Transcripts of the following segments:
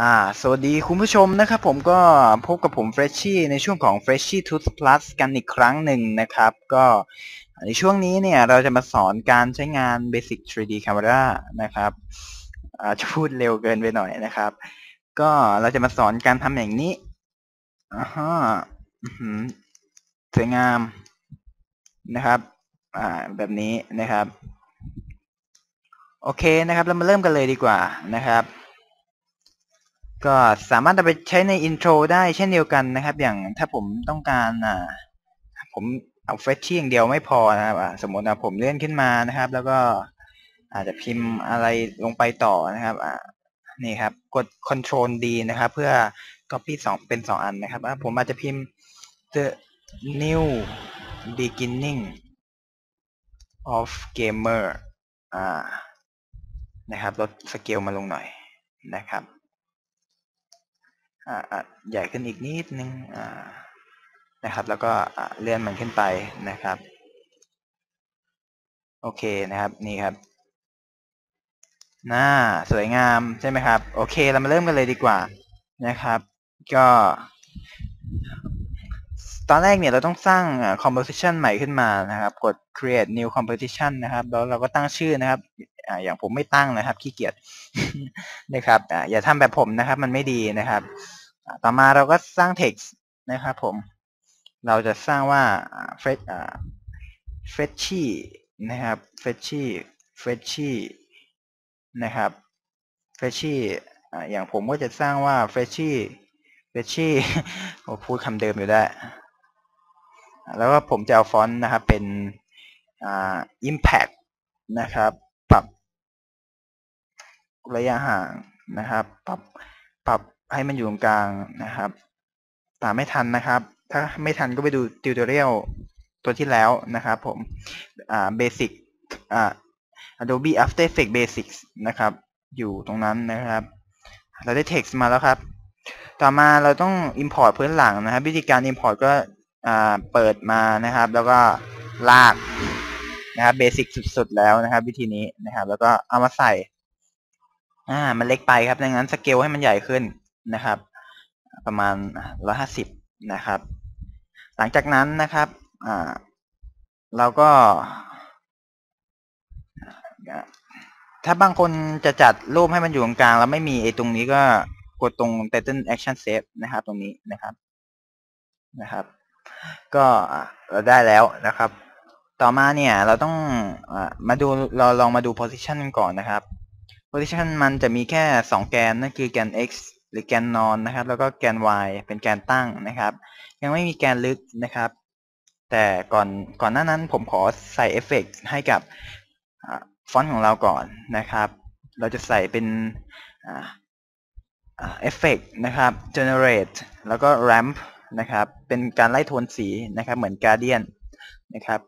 อ่าสวัสดีคุณผู้ชมนะครับผมก็พบกับผมเฟรชชี่ในช่วงของ Freshie Tooth Plus กันอีกครั้งหนึ่งนะครับ ก็ในช่วงนี้เนี่ยเราจะมาสอนการใช้งาน Basic 3D Camera นะครับอาจะพูดเร็วเกินไปหน่อยนะครับ ก็เราจะมาสอนการทำอย่างนี้อ่าฮะสวยงามนะครับ อ่าแบบนี้นะครับ โอเคนะครับ เรามาเริ่มกันเลยดีกว่านะครับ ก็สามารถเอาไปใช้ในอินโทรได้เช่นเดียวกันนะครับ อย่างถ้าผมต้องการอ่าผมเอาเฟชชี่อย่างเดียวไม่พอนะครับสมมตินะผมเลื่อนขึ้นมานะครับ แล้วก็อาจจะพิมพ์อะไรลงไปต่อนะครับอ่านี่ครับ กด Ctrl D นะครับ เพื่อ Copy สองเป็นสองอันนะครับผมอาจจะพิมพ์ the new beginning of gamer อ่านะครับ ลดสเกลมาลงหน่อยนะครับ ใหญ่ขึ้นอีกนิดนึงอ่านะครับ แล้วก็เลื่อนมันขึ้นไปนะครับ โอเคนะครับนี่ครับหน่าสวยงามใช่ไหมครับ โอเคเรามาเริ่มกันเลยดีกว่านะครับ ก็ ตอนแรกเนี่ยเราต้องสร้าง composition ใหม่ขึ้นมานะครับ กด create new composition นะครับ แล้วเราก็ตั้งชื่อนะครับ อ่าอย่างผมไม่ตั้งนะครับขี้เกียจนะครับอ่าอย่าทำแบบผมนะครับ มันไม่ดีนะครับต่อมาเราก็สร้าง text นะครับผม เราจะสร้างว่าเฟชเฟชชี่นะครับเฟชชี่เฟชชี่นะครับเฟชชี่อย่างผมก็จะสร้างว่าเฟชชี่เฟชชี่โอ้พูดคำเดิมอยู่ได้ แล้วก็ผมจะเอาฟอนต์นะครับเป็นอ่า impact นะครับ ปรับ ระยะห่างนะครับ ปรับปรับให้มันอยู่ตรงกลางนะครับ ตามไม่ทันนะครับ ถ้าไม่ทันก็ไปดูติวตอเรียลตัวที่แล้วนะครับผมอ่า basic อ่า Adobe After Effects Basics นะครับ อยู่ตรงนั้นนะครับ เราได้ text มาแล้วครับ ต่อมาเราต้อง import พื้นหลังนะครับ วิธีการ import ก็อ่าเปิดมานะครับ แล้วก็ลากนะครับ basic สุดๆแล้วนะครับ วิธีนี้นะครับ แล้วก็เอามาใส่ อ่า มันเล็กไปครับดังนั้นสเกลให้มันใหญ่ขึ้นนะครับ ประมาณร้อยห้าสิบนะครับ หลังจากนั้นนะครับอ่าเราก็ ถ้าบางคนจะจัดรูปให้มันอยู่ตรงกลาง แล้วไม่มีไอ้ตรงนี้ก็กดตรง title action save นะครับ ตรงนี้นะครับนะครับ ก็เราได้แล้วนะครับ ต่อมาเนี่ยเราต้องอมาดูเราลองมาดู position ก่อนนะครับ position มันจะมีแค่ 2 แกนนั่นคือแกน x หรือแกนนอนนะครับ แล้วก็แกน y เป็นแกนตั้งนะครับ ยังไม่มีแกนลึกนะครับ แต่ก่อนก่อนหน้านั้นผมขอใส่เอฟเฟกให้กับฟอนต์ของเราก่อนนะครับ เราจะใส่เป็นเอฟเฟกนะครับ generate แล้วก็ ramp นะครับ เป็นการไล่โทนสีนะครับ เหมือน Guardian นะครับ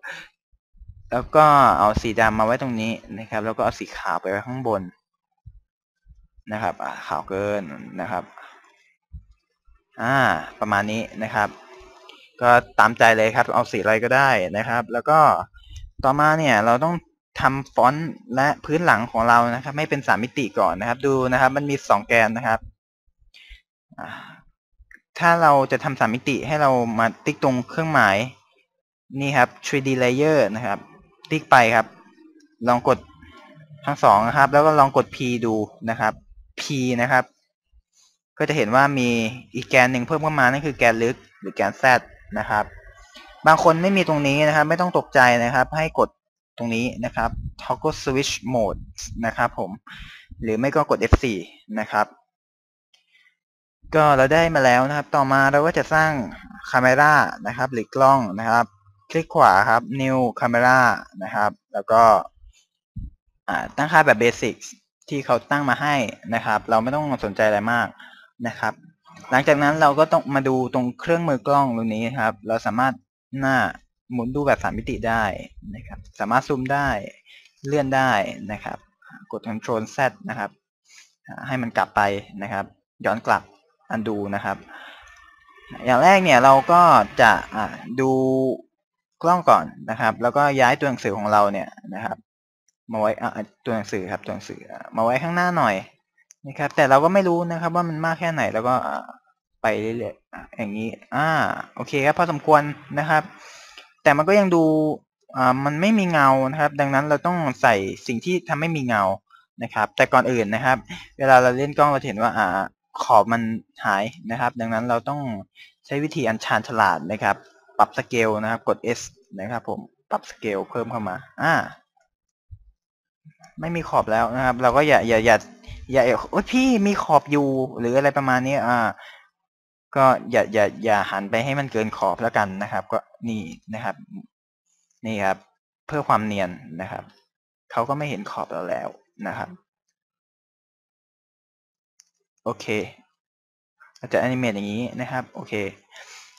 แล้วก็เอาสีดำมาไว้ตรงนี้นะครับ แล้วก็เอาสีขาวไปไว้ข้างบน นะครับขาวเกินนะครับอ่าประมาณนี้นะครับ ก็ตามใจเลยครับเอาสีอะไรก็ได้นะครับ แล้วก็ต่อมาเนี่ยเราต้องทำฟอนต์และพื้นหลังของเรานะครับ ไม่เป็นสามมิติก่อนนะครับ ดูนะครับ มันมีสองแกนนะครับถ้าเราจะทำสามมิติให้เรามาติ๊กตรงเครื่องหมายนี่ครับ 3D layer นะครับ ติ๊กไปครับ ลองกดทั้งสองนะครับ แล้วก็ลองกด P ดูนะครับ P นะครับ ก็จะเห็นว่ามีอีกแกนหนึ่งเพิ่มเข้ามานั่นคือแกนลึกหรือแกน Z นะครับ บางคนไม่มีตรงนี้นะครับ ไม่ต้องตกใจนะครับ ให้กดตรงนี้นะครับ toggle switch mode นะครับผม หรือไม่ก็กด F4 นะครับ ก็เราได้มาแล้วนะครับ ต่อมาเราก็จะสร้าง camera นะครับ หรือกล้องนะครับ คลิกขวาครับ new camera นะครับ แล้วก็ตั้งค่าแบบ basic ที่เขาตั้งมาให้นะครับ เราไม่ต้องสนใจอะไรมากนะครับ หลังจากนั้นเราก็ต้องมาดูตรงเครื่องมือกล้องตรงนี้ครับ เราสามารถหน้าหมุนดูแบบสามมิติได้นะครับ สามารถซูมได้เลื่อนได้นะครับ กด Ctrl Z นะครับ ให้มันกลับไปนะครับ ย้อนกลับอันดูนะครับ อย่างแรกเนี่ยเราก็จะดูกล้องก่อนนะครับ แล้วก็ย้ายตัวหนังสือของเราเนี่ยนะครับ มาไว้ตัวหนังสือครับตัวหนังสือมาไว้ข้างหน้าหน่อยนะครับ แต่เราก็ไม่รู้นะครับว่ามันมากแค่ไหนแล้วก็ไปเรื่อยๆอย่างนี้ อ่า โอเคครับพอสมควรนะครับ แต่มันก็ยังดูอ่ามันไม่มีเงานะครับ ดังนั้นเราต้องใส่สิ่งที่ทำให้มีเงานะครับ แต่ก่อนอื่นนะครับ เวลาเราเล่นกล้องเราเห็นว่าอ่าขอบมันหายนะครับ ดังนั้นเราต้องใช้วิธีอันชาญฉลาดนะครับ ปรับสเกลนะครับ กด S นะครับ ผม ปรับสเกลเพิ่มเข้ามา อ่า ไม่มีขอบแล้วนะครับ เราก็อย่าอย่าอย่าอย่าโอ้ยพี่มีขอบอยู่หรืออะไรประมาณนี้อ่า ก็อย่าอย่าอย่าหันไปให้มันเกินขอบแล้วกันนะครับ ก็นี่นะครับ นี่ครับ เพื่อความเนียนนะครับเขาก็ไม่เห็นขอบเราแล้วนะครับ โอเคเราจะแอนิเมตอย่างนี้นะครับ โอเค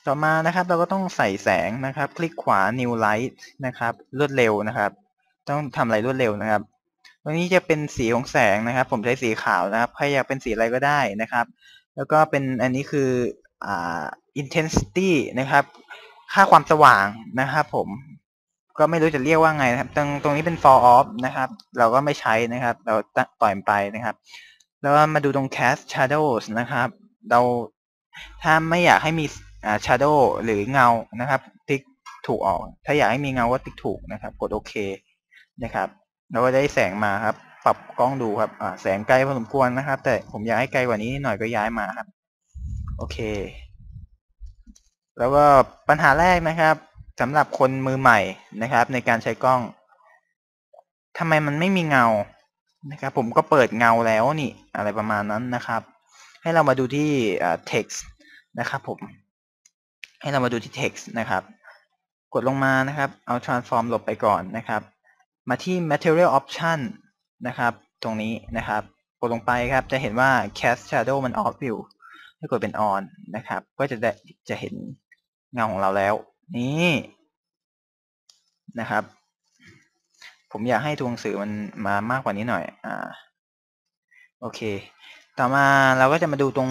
ต่อมานะครับ เราก็ต้องใส่แสงนะครับ คลิกขวา new light นะครับ รวดเร็วนะครับ ต้องทำอะไรรวดเร็วนะครับ ตัวนี้จะเป็นสีของแสงนะครับ ผมใช้สีขาวนะครับ ใครอยากเป็นสีอะไรก็ได้นะครับ แล้วก็เป็นอันนี้คืออ่า intensity นะครับ ค่าความสว่างนะครับผมก็ไม่รู้จะเรียกว่าไงนะครับ ตรงตรงนี้เป็น for off นะครับ เราก็ไม่ใช้นะครับ เราปล่อยไปนะครับ แล้วมาดูตรง cast shadows นะครับ เราถ้าไม่อยากให้มีอ่า shadow หรือเงานะครับ ติ๊กถูกออก ถ้าอยากให้มีเงาก็ติ๊กถูกนะครับ กดโอเคนะครับ เราก็ได้แสงมาครับ ปรับกล้องดูครับอ่าแสงไกลพอสมควรนะครับ แต่ผมอยากให้ไกลกว่านี้หน่อยก็ย้ายมาครับ โอเค แล้วก็ปัญหาแรกนะครับสำหรับคนมือใหม่นะครับ ในการใช้กล้องทำไมมันไม่มีเงานะครับ ผมก็เปิดเงาแล้วนี่ อะไรประมาณนั้นนะครับ ให้เรามาดูที่ text นะครับผม ให้เรามาดูที่ text นะครับ กดลงมานะครับ เอา transform หลบไปก่อนนะครับ มาที่ material option นะครับ ตรงนี้นะครับ กดลงไปครับ จะเห็นว่า cast shadow มัน off อยู่ให้กดเป็น on นะครับ ก็จะได้จะเห็นเงาของเราแล้ว นี่นะครับ ผมอยากให้ตัวหนังสือมันมามากกว่านี้หน่อย อ่า โอเค ต่อมาเราก็จะมาดูตรง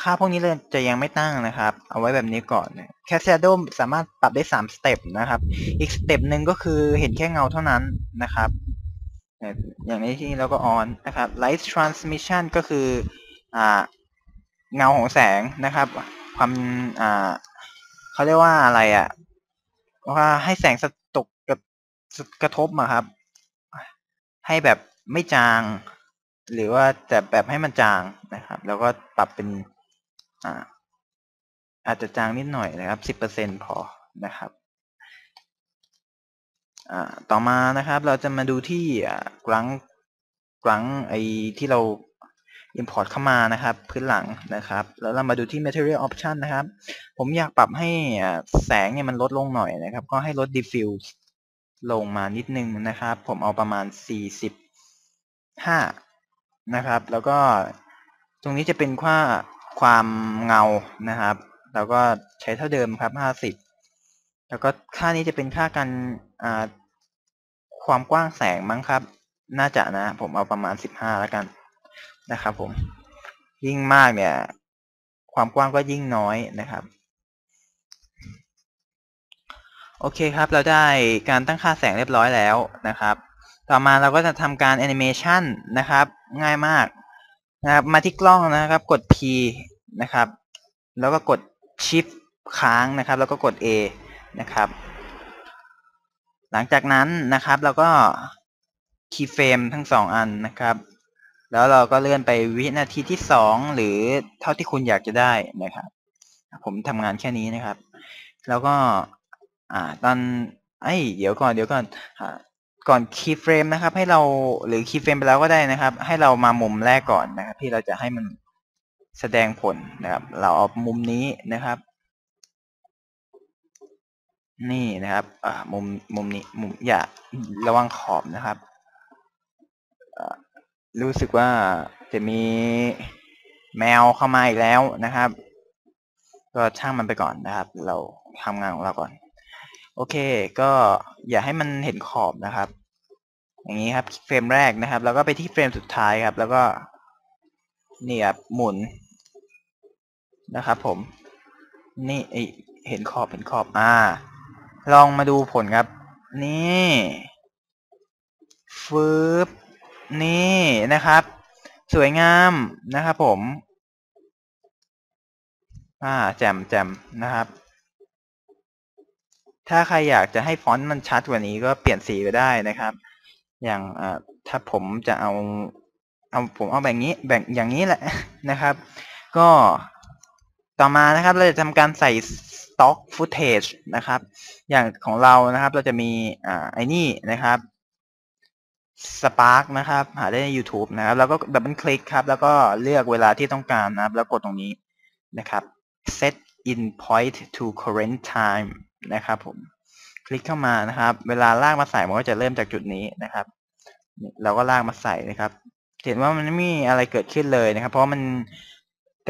ค่าพวกนี้เลยจะยังไม่ตั้งนะครับ เอาไว้แบบนี้ก่อนแคส Shadow สามารถปรับได้3สเต็ปนะครับ อีกสเต็ปหนึ่งก็คือเห็นแค่เงาเท่านั้นนะครับ อย่างนี้ที่เราก็ออนนะครับ Light Transmission ก็คืออเงาของแสงนะครับ ความเขาเรียกว่าอะไรอะ่ะว่าให้แสงสตกกับกระทบอะครับ ให้แบบไม่จาง หรือว่าแต่แบบให้มันจางนะครับ แล้วก็ปรับเป็นอ่าอาจจะจางนิดหน่อยนะครับสิบเปอร์เซ็นพอนะครับต่อมานะครับเราจะมาดูที่กลังกลังไอที่เรา import เข้ามานะครับ พื้นหลังนะครับ แล้วเรามาดูที่ material option นะครับ ผมอยากปรับให้แสงเนี่ยมันลดลงหน่อยนะครับ ก็ให้ลด diffuse ลงมานิดนึงนะครับ ผมเอาประมาณ 45 นะครับ แล้วก็ตรงนี้จะเป็นค่าความเงานะครับแล้วก็ใช้เท่าเดิมครับ 50 แล้วก็ค่านี้จะเป็นค่าการความกว้างแสงมั้งครับ น่าจะนะ ผมเอาประมาณ 15 แล้วกันนะครับ ผม ยิ่งมากเนี่ย ความกว้างก็ยิ่งน้อยนะครับ โอเคครับ เราได้การตั้งค่าแสงเรียบร้อยแล้วนะครับ ต่อมาเราก็จะทำการแอนิเมชันนะครับ ง่ายมากนะครับมาที่กล้องนะครับ กด P นะครับ แล้วก็กด Shift ค้างนะครับ แล้วก็กด A นะครับ หลังจากนั้นนะครับเราก็คีย์เฟรมทั้งสองอันนะครับ แล้วเราก็เลื่อนไปวินาทีที่สองหรือเท่าที่คุณอยากจะได้นะครับ ผมทำงานแค่นี้นะครับ แล้วก็อ่าตอนไอ้เดี๋ยวก่อนเดี๋ยวก่อน ก่อนคีย์เฟรมนะครับ ให้เราหรือคีย์เฟรมไปแล้วก็ได้นะครับ ให้เรามามุมแรกก่อนนะครับ ที่เราจะให้มันแสดงผลนะครับ เราเอามุมนี้นะครับ นี่นะครับอ่ามุมมุมนี้มุมอย่าระวังขอบนะครับรู้สึกว่าจะมีแมวเข้ามาอีกแล้วนะครับ ก็ช่างมันไปก่อนนะครับ เราทำงานของเราก่อน โอเค ก็อย่าให้มันเห็นขอบนะครับ อย่างนี้ครับเฟรมแรกนะครับ แล้วก็ไปที่เฟรมสุดท้ายครับ แล้วก็นี่ครับหมุนนะครับผม นี่เห็นขอบเห็นขอบอ่า ลองมาดูผลครับ นี่ฟืบนี่นะครับ สวยงามนะครับผม อ่า แจ่มแจมนะครับ ถ้าใครอยากจะให้ฟอนต์มันชัดกว่านี้ก็เปลี่ยนสีก็ได้นะครับ อย่างถ้าผมจะเอาเอาผมเอาแบบนี้แบบอย่างนี้แหละนะครับ ก็ต่อมานะครับเราจะทำการใส่ stock footage นะครับ อย่างของเรานะครับเราจะมีอ่าไอ้นี่นะครับ Spark นะครับ หาได้ใน YouTube นะครับ แล้วก็ดับเบิลคลิกครับ แล้วก็เลือกเวลาที่ต้องการนะครับ แล้วกดตรงนี้นะครับ set in point to current time นะครับผม คลิกเข้ามานะครับ เวลาลากมาใส่มันก็จะเริ่มจากจุดนี้นะครับ เราก็ลากมาใส่นะครับ เห็นว่ามันไม่มีอะไรเกิดขึ้นเลยนะครับ เพราะมัน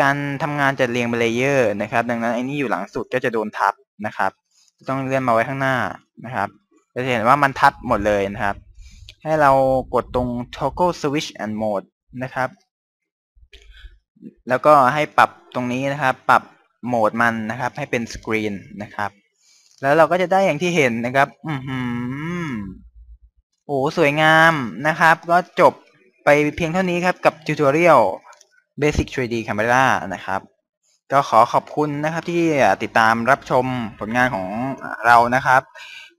การทำงานจะเรียงเป็นเลเยอร์นะครับ ดังนั้นไอ้นี่อยู่หลังสุดก็จะโดนทับนะครับ ต้องเลื่อนมาไว้ข้างหน้านะครับจะเห็นว่ามันทับหมดเลยนะครับ ให้เรากดตรง toggle switch and mode นะครับ แล้วก็ให้ปรับตรงนี้นะครับ ปรับโหมดมันนะครับ ให้เป็นสกรีนนะครับ แล้วเราก็จะได้อย่างที่เห็นนะครับ อือหือโอ้สวยงามนะครับ ก็จบไปเพียงเท่านี้ครับกับทิวทอเรียล Basic 3D Camera นะครับ ก็ขอขอบคุณนะครับที่ติดตามรับชมผลงานของเรานะครับ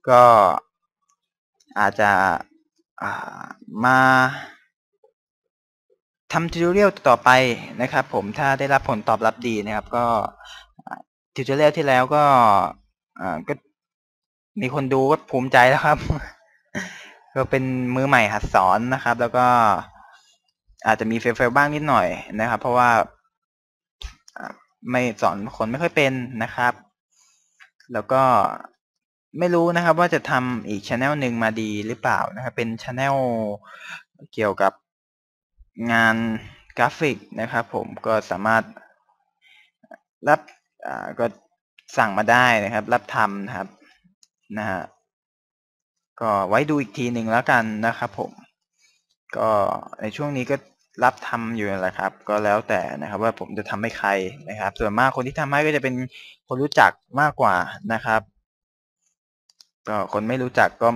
ก็อาจจะมาทำทิวทอเรียลต่อไปนะครับ ผมถ้าได้รับผลตอบรับดีนะครับ ก็ทิวทอเรียลที่แล้วก็่ก็มีคนดูก็ภูมิใจแล้วครับ ก็เป็นมือใหม่หัดสอนนะครับ แล้วก็อาจจะมีเฟลๆบ้างนิดหน่อยนะครับ เพราะว่าไม่สอนคนไม่ค่อยเป็นนะครับ แล้วก็ไม่รู้นะครับ ว่าจะทำอีกช anel หนึ่งมาดีหรือเปล่านะครับ เป็นช anel เกี่ยวกับงานกราฟิกนะครับ ผมก็สามารถรับก็ สั่งมาได้นะครับ รับทำนะครับนะฮะก็ไว้ดูอีกทีหนึ่งแล้วกันนะครับผม ก็ในช่วงนี้ก็รับทำอยู่แหละครับ ก็แล้วแต่นะครับ ว่าผมจะทำให้ใครนะครับ ส่วนมากคนที่ทำให้ก็จะเป็นคนรู้จักมากกว่านะครับ ก็คนไม่รู้จักก็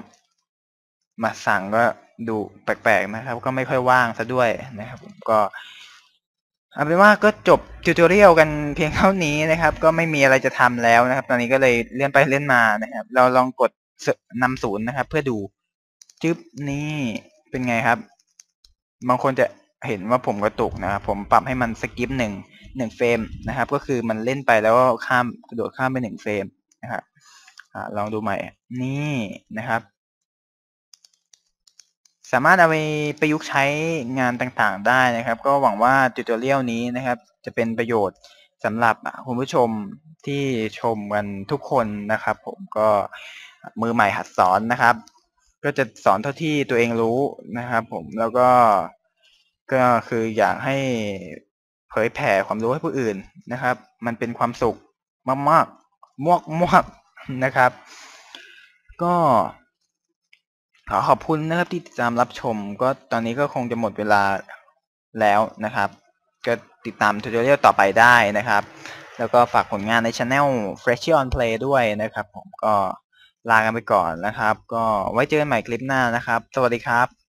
มาสั่งก็ดูแปลกๆนะครับ ก็ไม่ค่อยว่างซะด้วยนะครับ ผมก็ เอาเป็นว่าก็จบทิวทอเรียลกันเพียงเท่านี้นะครับ ก็ไม่มีอะไรจะทำแล้วนะครับ ตอนนี้ก็เลยเลื่อนไปเลื่อนมานะครับ เราลองกดนำศูนย์นะครับ เพื่อดูจึ๊บนี่เป็นไงครับ บางคนจะเห็นว่าผมกระตุกนะครับ ผมปรับให้มันสกิปหนึ่งหนึ่งเฟรมนะครับ ก็คือมันเล่นไปแล้วก็ข้ามกระโดดข้ามไปหนึ่งเฟรมนะครับอลองดูใหม่ นี่นะครับ สามารถเอาไปประยุกต์ใช้งานต่างๆได้นะครับ ก็หวังว่าติวตอเรียลนี้นะครับ จะเป็นประโยชน์สำหรับคุณผู้ชมที่ชมกันทุกคนนะครับ ผมก็มือใหม่หัดสอนนะครับ ก็จะสอนเท่าที่ตัวเองรู้นะครับ ผมแล้วก็ก็คืออยากให้เผยแผ่ความรู้ให้ผู้อื่นนะครับ มันเป็นความสุขมากๆมวกมวกนะครับ ก็ ขอขอบคุณนะครับที่ติดตามรับชม ก็ตอนนี้ก็คงจะหมดเวลาแล้วนะครับ ก็ติดตามทูตอเรียลต่อไปได้นะครับ แล้วก็ฝากผลงานในช anel Freshie on Play ด้วยนะครับ ผมก็ลากันไปก่อนนะครับ ก็ไว้เจอกันใหม่คลิปหน้านะครับ สวัสดีครับ